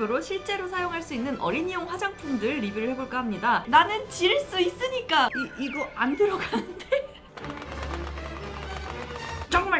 특집으로 실제로 사용할 수 있는 어린이용 화장품들 리뷰를 해볼까 합니다. 나는 지를 수 있으니까 이, 이거 안 들어가는데?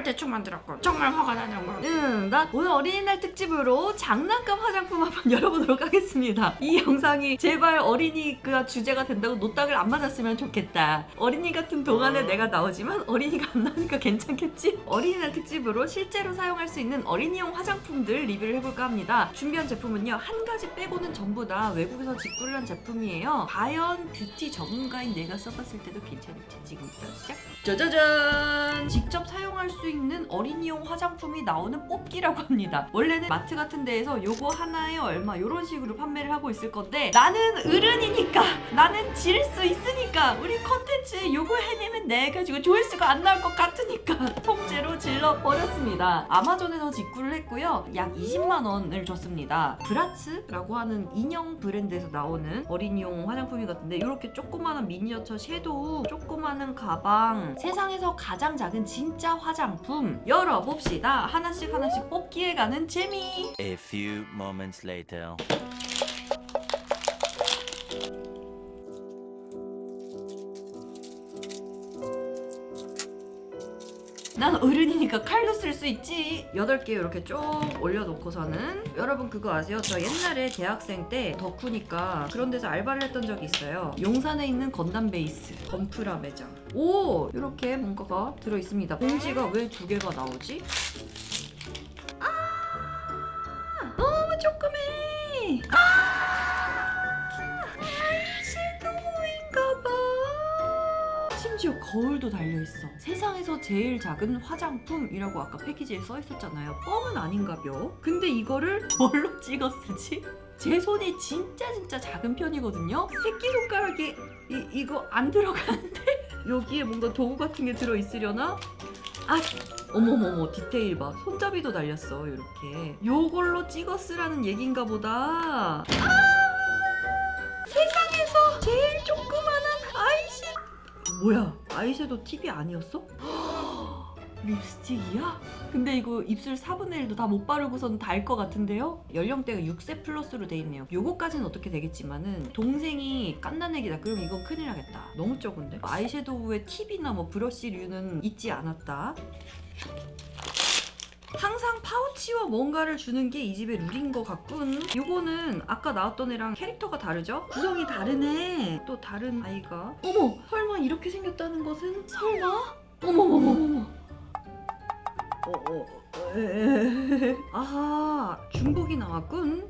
정말 대충 만들었고 정말 화가 나는 거. 응, 나 오늘 어린이날 특집으로 장난감 화장품 한번 열어보도록 하겠습니다. 이 영상이 제발 어린이가 주제가 된다고 노딱을 안 맞았으면 좋겠다. 어린이 같은 동안에 내가 나오지만 어린이가 안 나오니까 괜찮겠지? 어린이날 특집으로 실제로 사용할 수 있는 어린이용 화장품들 리뷰를 해볼까 합니다. 준비한 제품은요, 한 가지 빼고는 전부 다 외국에서 직구를 한 제품이에요. 과연 뷰티 전문가인 내가 써봤을 때도 괜찮을지 지금부터 시작. 짜자잔! 직접 사용할 수 있는 어린이용 화장품이 나오는 뽑기라고 합니다. 원래는 마트 같은 데에서 요거 하나에 얼마 이런 식으로 판매를 하고 있을 건데 나는 어른이니까 나는 지를 수 있으니까 우리 컨텐츠 요거 해내면 내 가 지고 조회수가 안 나올 것 같으니까 통째로 질러 버렸습니다. 아마존에서 직구를 했고요. 약 20만 원을 줬습니다. 브라츠라고 하는 인형 브랜드에서 나오는 어린이용 화장품이 같은데 이렇게 조그마한 미니어처 섀도우, 조그마한 가방, 세상에서 가장 작은 진짜 화장 품 열어봅시다. 하나씩 하나씩 뽑기에 가는 재미. A few moments later. 난 어른이니까 칼도 쓸 수 있지. 8개 이렇게 쭉 올려놓고서는 여러분 그거 아세요? 저 옛날에 대학생 때 덕후니까 그런 데서 알바를 했던 적이 있어요. 용산에 있는 건담 베이스 건프라 매장. 오 이렇게 뭔가가 들어있습니다. 봉지가 왜 두 개가 나오지? 아 너무 조그매. 아 아이섀도우인가봐. 심지어 거울도 달려있어. 세상에서 제일 작은 화장품이라고 아까 패키지에 써있었잖아요. 뻥은 아닌가벼. 근데 이거를 뭘로 찍어 쓰지? 제 손이 진짜 진짜 작은 편이거든요. 새끼손가락이 이, 이거 안 들어가는데? 여기에 뭔가 도구 같은 게 들어 있으려나? 아! 어머머머 디테일 봐. 손잡이도 달렸어 이렇게. 요걸로 찍어 쓰라는 얘긴가 보다. 아! 세상에서 제일 조그만한 아이섀 뭐야 아이섀도우 팁이 아니었어? 립스틱이야? 근데 이거 입술 4분의 1도 다 못 바르고선 달 것 같은데요? 연령대가 6세 플러스로 돼 있네요. 요거까지는 어떻게 되겠지만은 동생이 깐난애기다. 그럼 이건 큰일 나겠다. 너무 적은데? 아이섀도우에 팁이나 뭐 브러쉬류는 있지 않았다. 항상 파우치와 뭔가를 주는 게 이 집의 룰인 것 같군. 요거는 아까 나왔던 애랑 캐릭터가 다르죠? 구성이 다르네. 또 다른 아이가. 어머, 설마 이렇게 생겼다는 것은? 설마? 어머머머머머. 어, 어, 어, 에. 아하, 중복이 나왔군.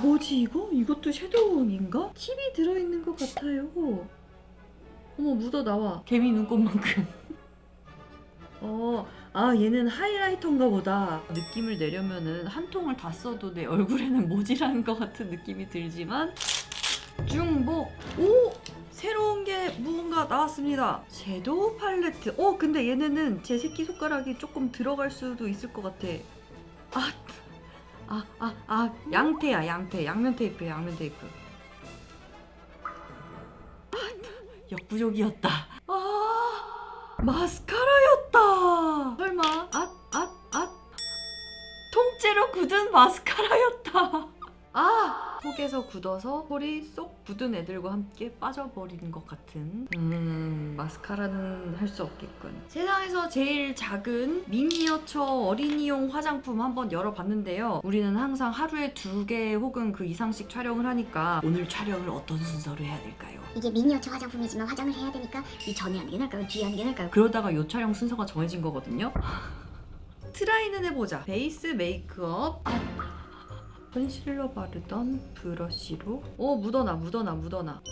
뭐지 이거? 이것도 섀도우인가? 팁이 들어있는 것 같아요. 어머 묻어 나와. 개미 눈곱만큼. 어, 아 얘는 하이라이터인가 보다. 느낌을 내려면은 한 통을 다 써도 내 얼굴에는 모질한 것 같은 느낌이 들지만 중 나왔습니다. 섀도우 팔레트. 어, 근데 얘네는 제 새끼 손가락이 조금 들어갈 수도 있을 것 같아. 아, 아, 아, 아, 양태야, 양태. 양면 테이프, 양면 테이프. 아, 역부족이었다. 아, 마스카라였다. 설마, 앗, 앗, 앗. 통째로 굳은 마스카라였다. 아! 속에서 굳어서 홀이 쏙 굳은 애들과 함께 빠져버리는 것 같은 음... 마스카라는 할 수 없겠군 세상에서 제일 작은 미니어처 어린이용 화장품 한번 열어봤는데요 우리는 항상 하루에 두 개 혹은 그 이상씩 촬영을 하니까 오늘 촬영을 어떤 순서로 해야 될까요? 이게 미니어처 화장품이지만 화장을 해야 되니까 이 전에 하는 게 나을까요? 뒤에 하는 게 나을까요? 그러다가 요 촬영 순서가 정해진 거거든요. 트라이는 해보자. 베이스 메이크업. 아, 컨실러 바르던 브러쉬로. 오 묻어나 묻어나 묻어나.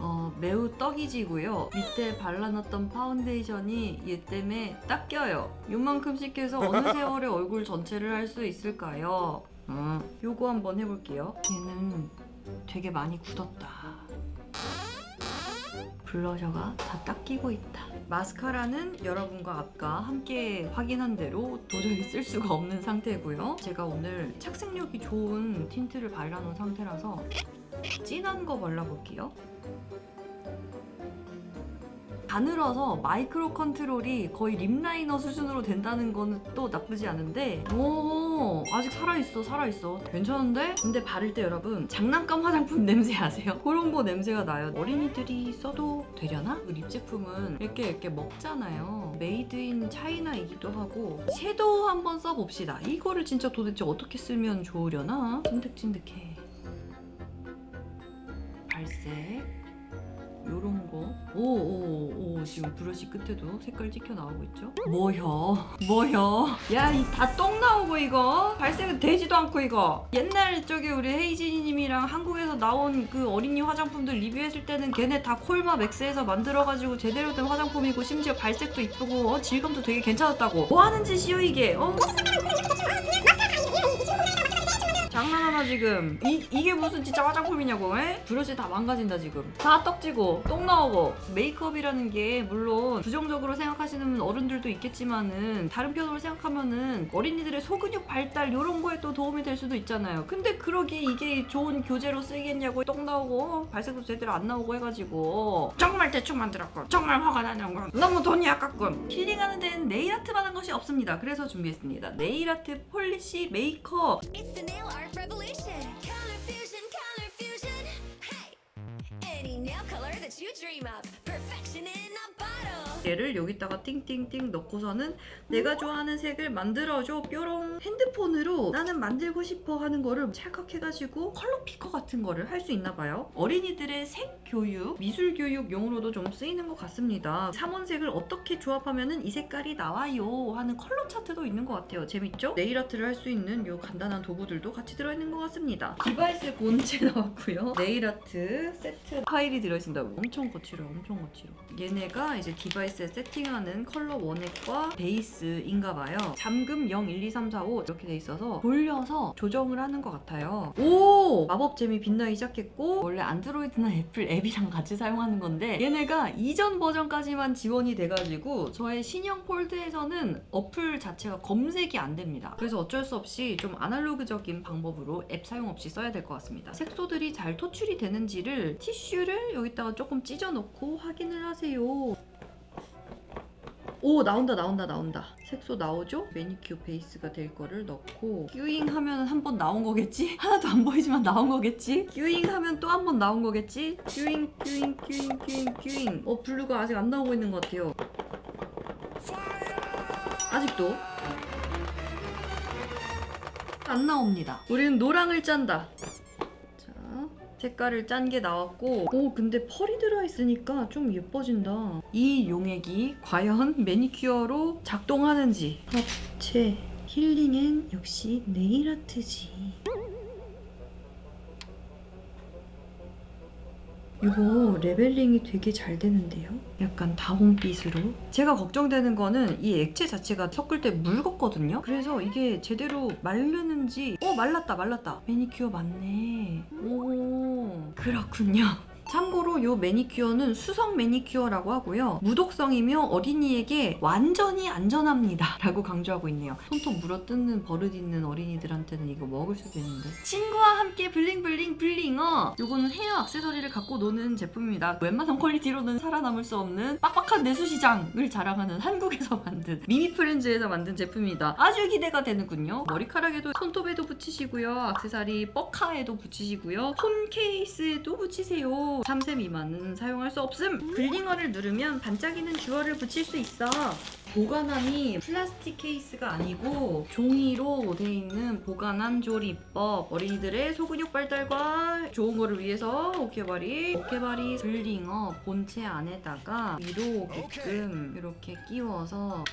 어, 매우 떡이지고요. 밑에 발라놨던 파운데이션이 얘 때문에 딱 껴요. 요만큼씩 해서 어느 세월에 얼굴 전체를 할 수 있을까요? 음, 요거 한번 해볼게요. 얘는 되게 많이 굳었다. 블러셔가 다딱 끼고 있다. 마스카라는 여러분과 아까 함께 확인한 대로 도저히 쓸 수가 없는 상태고요. 제가 오늘 착색력이 좋은 틴트를 발라놓은 상태라서 진한 거 발라볼게요. 가늘어서 마이크로 컨트롤이 거의 립라이너 수준으로 된다는 거는 또 나쁘지 않은데 오 아직 살아있어 살아있어 괜찮은데? 근데 바를 때 여러분 장난감 화장품 냄새 아세요? 그런 거 냄새가 나요 어린이들이 써도 되려나? 그립 제품은 이렇게 이렇게 먹잖아요 메이드 인 차이나이기도 하고 섀도우 한번 써봅시다 이거를 진짜 도대체 어떻게 쓰면 좋으려나? 찐득찐득해 발색 요런 거. 오, 오, 오, 지금 브러쉬 끝에도 색깔 찍혀 나오고 있죠? 뭐여? 뭐여? 야, 이 다 똥 나오고 이거? 발색은 되지도 않고 이거. 옛날 저기 우리 헤이지님이랑 한국에서 나온 그 어린이 화장품들 리뷰했을 때는 걔네 다 콜마 맥스에서 만들어가지고 제대로 된 화장품이고 심지어 발색도 이쁘고 어, 질감도 되게 괜찮았다고. 뭐 하는 짓이요 이게? 어? 장난 하나 지금. 이, 이게 무슨 진짜 화장품이냐고 에? 브러쉬 다 망가진다 지금. 다 떡지고 똥 나오고. 메이크업이라는 게 물론 부정적으로 생각하시는 어른들도 있겠지만은 다른 편으로 생각하면은 어린이들의 소근육 발달 이런 거에 또 도움이 될 수도 있잖아요. 근데 그러기에 이게 좋은 교재로 쓰겠냐고 똥 나오고 어, 발색도 제대로 안 나오고 해가지고. 정말 대충 만들었군. 정말 화가 나는 건 너무 돈이 아깝군. 힐링하는 데는 네일아트만 한 것이 없습니다. 그래서 준비했습니다. 네일아트 폴리시 메이커. It's the nail art revolution. You dream of. 얘를 여기다가 띵띵띵 넣고서는 내가 좋아하는 색을 만들어줘 뾰롱. 핸드폰으로 나는 만들고 싶어 하는 거를 찰칵해가지고 컬러 피커 같은 거를 할 수 있나 봐요. 어린이들의 색 교육 미술 교육용으로도 좀 쓰이는 것 같습니다. 삼원색을 어떻게 조합하면 이 색깔이 나와요 하는 컬러 차트도 있는 것 같아요. 재밌죠? 네일 아트를 할 수 있는 요 간단한 도구들도 같이 들어있는 것 같습니다. 디바이스 본체 나왔고요. 네일 아트 세트 파일이 들어있습니다. 엄청 거칠어 엄청 거칠어. 얘네가 이제 디바이스 에 세팅하는 컬러 원액과 베이스인가 봐요. 잠금 0, 1, 2, 3, 4, 5 이렇게 돼 있어서 돌려서 조정을 하는 것 같아요. 오! 마법 잼이 빛나기 시작했고 원래 안드로이드나 애플 앱이랑 같이 사용하는 건데 얘네가 이전 버전까지만 지원이 돼가지고 저의 신형 폴드에서는 어플 자체가 검색이 안 됩니다. 그래서 어쩔 수 없이 좀 아날로그적인 방법으로 앱 사용 없이 써야 될 것 같습니다. 색소들이 잘 토출이 되는지를 티슈를 여기다가 조금 찢어놓고 확인을 하세요. 오 나온다 나온다 나온다 색소 나오죠? 매니큐어 베이스가 될 거를 넣고 큐잉 하면 한 번 나온 거겠지? 하나도 안 보이지만 나온 거겠지? 큐잉 하면 또 한 번 나온 거겠지? 큐잉 큐잉 큐잉 큐잉 큐잉 어 블루가 아직 안 나오고 있는 것 같아요 아직도 안 나옵니다 우리는 노랑을 짠다 자 색깔을 짠 게 나왔고 오 근데 펄이 들어있으니까 좀 예뻐진다. 이 용액이 과연 매니큐어로 작동하는지. 합체 힐링엔 역시 네일아트지. 이거 레벨링이 되게 잘 되는데요? 약간 다홍빛으로? 제가 걱정되는 거는 이 액체 자체가 섞을 때 묽었거든요? 그래서 이게 제대로 마르는지 어 말랐다 말랐다. 매니큐어 맞네. 오 그렇군요 참고로 이 매니큐어는 수성 매니큐어라고 하고요. 무독성이며 어린이에게 완전히 안전합니다. 라고 강조하고 있네요. 손톱 물어뜯는 버릇 있는 어린이들한테는 이거 먹을 수도 있는데. 친구와 함께 블링블링 블링어! 요거는 헤어 액세서리를 갖고 노는 제품입니다. 웬만한 퀄리티로는 살아남을 수 없는 빡빡한 내수시장을 자랑하는 한국에서 만든 미미프렌즈에서 만든 제품입니다. 아주 기대가 되는군요. 머리카락에도 손톱에도 붙이시고요. 액세서리 뻑카에도 붙이시고요. 폰 케이스에도 붙이세요. 3세 미만은 사용할 수 없음. 블링어를 누르면 반짝이는 주얼을 붙일 수 있어. 보관함이 플라스틱 케이스가 아니고 종이로 돼 있는 보관함 조리법 어린이들의 소근육 발달과 좋은 거를 위해서 오케바리 오케바리 블링어 본체 안에다가 위로 오게끔 이렇게 끼워서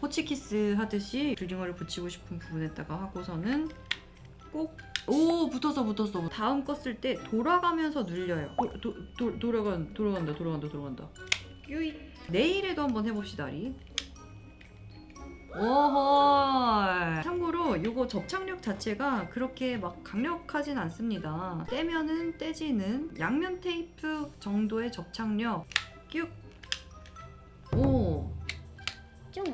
호치키스 하듯이 블링어를 붙이고 싶은 부분에다가 하고서는 꼭 오 붙었어 붙었어. 다음 거쓸때 돌아가면서 늘려요. 도, 도, 도, 돌아간, 돌아간다 돌아간다 돌아간다. 뀨잇 내일에도 한번 해봅시다 리. 오호 참고로 이거 접착력 자체가 그렇게 막 강력하진 않습니다. 떼면은 떼지는 양면 테이프 정도의 접착력. 뀨. 오, 쫑,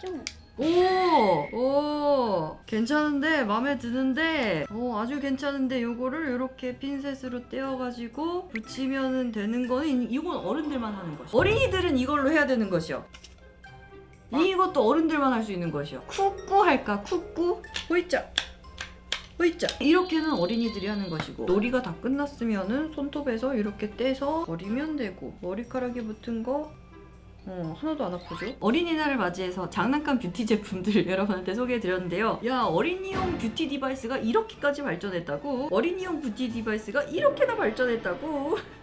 쫑. 오, 오, 괜찮은데 마음에 드는데, 어 아주 괜찮은데 요거를 이렇게 핀셋으로 떼어가지고 붙이면은 되는 거는 이- 이건 어른들만 하는 것이. 어린이들은 이걸로 해야 되는 것이요. 이것도 어른들만 할 수 있는 것이요. 쿡꾸 할까? 쿡꾸? 호이자. 호이자. 이렇게는 어린이들이 하는 것이고 놀이가 다 끝났으면은 손톱에서 이렇게 떼서 버리면 되고 머리카락에 붙은 거 어, 하나도 안 아프죠? 어린이날을 맞이해서 장난감 뷰티 제품들 여러분한테 소개해드렸는데요. 야, 어린이용 뷰티 디바이스가 이렇게까지 발전했다고? 어린이용 뷰티 디바이스가 이렇게나 발전했다고?